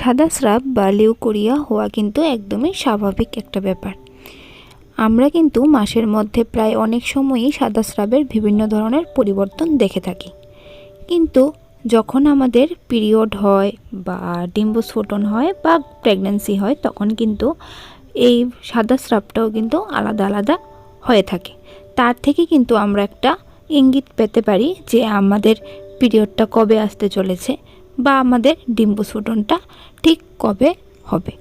সাদা স্রাব বা লিউকোরিয়া হওয়া কিন্তু একদমই স্বাভাবিক একটা ব্যাপার। আমরা কিন্তু মাসের মধ্যে প্রায় অনেক সময়ই সাদা স্রাবের বিভিন্ন ধরনের পরিবর্তন দেখে থাকি। কিন্তু যখন আমাদের পিরিয়ড হয় বা ডিম্বস্ফোটন হয় বা প্রেগন্যান্সি হয়, তখন কিন্তু এই সাদা স্রাবটাও কিন্তু আলাদা আলাদা হয়ে থাকে। তার থেকে কিন্তু আমরা একটা ইঙ্গিত পেতে পারি যে আমাদের পিরিয়ডটা কবে আসতে চলেছে বা আমাদের ডিম্বস্ফোটনটা ঠিক কবে হবে।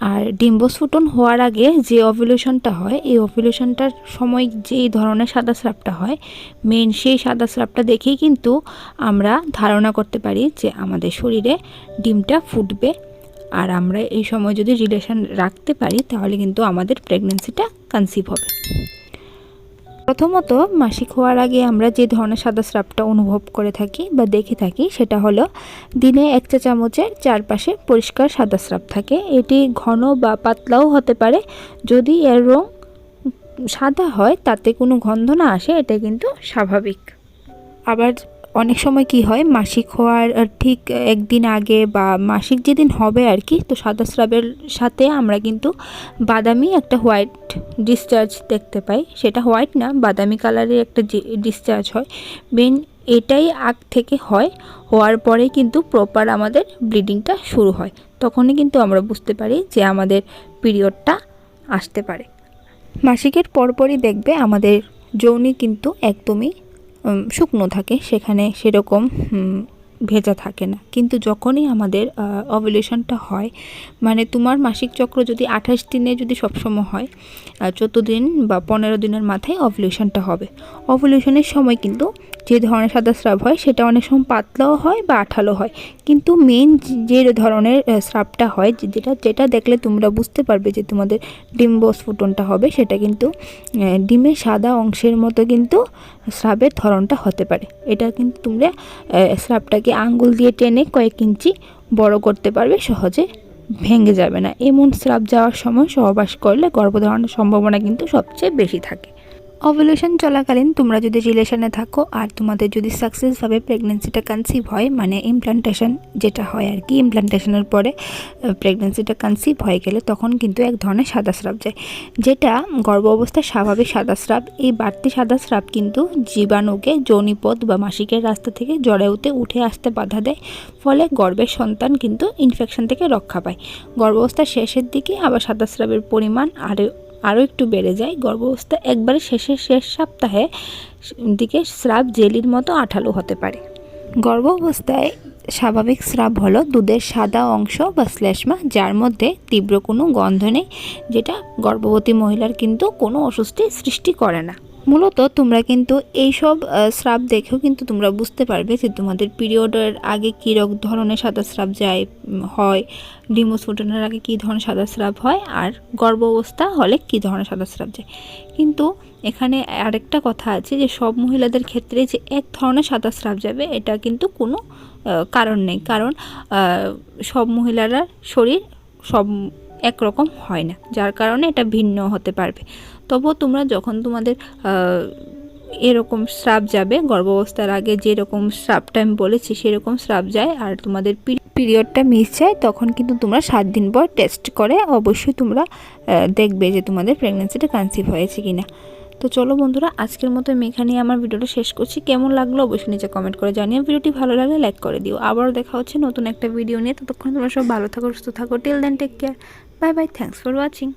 আর ডিম্বস্ফোটন হওয়ার আগে যে অভিলেশনটা হয়, এই অভিলেশনটার সময় যেই ধরনের সাদা স্রাবটা হয় মেন সেই সাদা স্রাবটা দেখেই কিন্তু আমরা ধারণা করতে পারি যে আমাদের শরীরে ডিমটা ফুটবে। আর আমরা এই সময় যদি রিলেশন রাখতে পারি, তাহলে কিন্তু আমাদের প্রেগনেন্সিটা কনসিভ হবে। প্রথমত মাসিক হওয়ার আগে আমরা যে ধরনের সাদা স্রাবটা অনুভব করে থাকি বা দেখে থাকি, সেটা হলো দিনে এক চা চামচের চারপাশে পরিষ্কার সাদা স্রাব থাকে। এটি ঘন বা পাতলাও হতে পারে। যদি এর রং সাদা হয়, তাতে কোনো গন্ধ না আসে, এটা কিন্তু স্বাভাবিক। আবার অনেক সময় কি হয়, মাসিক হওয়ার ঠিক একদিন আগে বা মাসিক যেদিন হবে আর কি, তো সাদা স্রাবের সাথে আমরা কিন্তু বাদামি একটা হোয়াইট ডিসচার্জ দেখতে পাই। সেটা হোয়াইট না, বাদামি কালারের একটা ডিসচার্জ হয়। মেন এটাই আগ থেকে হয়, হওয়ার পরে কিন্তু প্রপার আমাদের ব্লিডিংটা শুরু হয়। তখনই কিন্তু আমরা বুঝতে পারি যে আমাদের পিরিয়ডটা আসতে পারে। মাসিকের পরপরই দেখবে আমাদের যৌনি কিন্তু একদমই শুকনো থাকে, সেখানে সেরকম ভেজা থাকে না। কিন্তু যখনই আমাদের অভলিউশনটা হয় মানে তোমার মাসিক চক্র যদি আঠাশ দিনে যদি সবসময় হয় চোদ্দ দিন বা পনেরো দিনের মাথায় অভলিউশনটা হবে। অভলিউশনের সময় কিন্তু যে ধরনের সাদা স্রাব হয়, সেটা অনেক সময় পাতলাও হয় বা আঠালো হয়। কিন্তু মেন যে ধরনের স্রাবটা হয় যেটা যেটা দেখলে তোমরা বুঝতে পারবে যে তোমাদের ডিম্ব স্ফুটনটা হবে, সেটা কিন্তু ডিমের সাদা অংশের মতো কিন্তু স্রাবের ধরনটা হতে পারে। এটা কিন্তু তোমরা স্রাবটাকে আঙ্গুল দিয়ে টেনে কয়েক ইঞ্চি বড় করতে পারবে, সহজে ভেঙে যাবে না। এমন স্রাব যাওয়ার সময় সহবাস করলে গর্ভধারণের সম্ভাবনা কিন্তু সবচেয়ে বেশি থাকে। অভলিউশন চলাকালীন তোমরা যদি রিলেশনে থাকো আর তোমাদের যদি সাকসেসভাবে প্রেগনেন্সিটা কনসিভ হয় মানে ইমপ্লান্টেশন যেটা হয় আর কি ইমপ্লান্টেশনের পরে প্রেগনেন্সিটা কনসিভ হয়ে গেলে তখন কিন্তু এক ধরনের সাদা স্রাব যায়। যেটা গর্ভ অবস্থায় স্বাভাবিক সাদা স্রাব, এই বাড়তি সাদা স্রাব কিন্তু জীবাণুকে যৌনিপথ বা মাসিকের রাস্তা থেকে জড়েউতে উঠে আসতে বাধা দেয়। ফলে গর্ভের সন্তান কিন্তু ইনফেকশন থেকে রক্ষা পায়। গর্ভাবস্থার শেষের দিকে আবার সাদা স্রাবের পরিমাণ, আরও আরও একটু বেড়ে যায়। গর্ভাবস্থা একবারে শেষের শেষ সপ্তাহে দিকে স্রাব জেলির মতো আঠালো হতে পারে। গর্ভাবস্থায় স্বাভাবিক স্রাব হলো দুধের সাদা অংশ বা শ্লেষ্মা, যার মধ্যে তীব্র কোনো গন্ধ নেই, যেটা গর্ভবতী মহিলার কিন্তু কোনো অস্বস্তি সৃষ্টি করে না। মূলত তোমরা কিন্তু এই সব স্রাব দেখেও কিন্তু তোমরা বুঝতে পারবে যে তোমাদের পিরিয়ডের আগে কী ধরনের সাদা স্রাব যায় হয় ডিমোস্ফোটনের আগে কী ধরনের সাদা স্রাব হয়, আর গর্ভ অবস্থা হলে কী ধরনের সাদা স্রাব যায়। কিন্তু এখানে আরেকটা কথা আছে যে সব মহিলাদের ক্ষেত্রে যে এক ধরনের সাদা স্রাব যাবে, এটা কিন্তু কোনো কারণ নেই। কারণ সব মহিলারা শরীর সব একরকম হয় না, যার কারণে এটা ভিন্ন হতে পারবে। তবুও তোমরা যখন তোমাদের এরকম স্রাব যাবে, গর্ভাবস্থার আগে যেরকম স্রাবটা আমি বলেছি সেরকম স্রাব যায় আর তোমাদের পিরিয়ডটা মিস যায়, তখন কিন্তু তোমরা সাত দিন পর টেস্ট করে অবশ্যই তোমরা দেখবে যে তোমাদের প্রেগনেন্সিটা কনসিভ হয়েছে কি না তো চলো বন্ধুরা, আজকের মতো আমি এখানে আমার ভিডিওটা শেষ করছি। কেমন লাগল অবশ্যই নিচে কমেন্ট করে জানিয়ে ভিডিওটি ভালো লাগলে লাইক করে দিও। আবারও দেখা হচ্ছে নতুন একটা ভিডিও নিয়ে। ততক্ষণ তোমরা সব ভালো থাকো, সুস্থ থাকো। Till then take care bye bye thanks for watching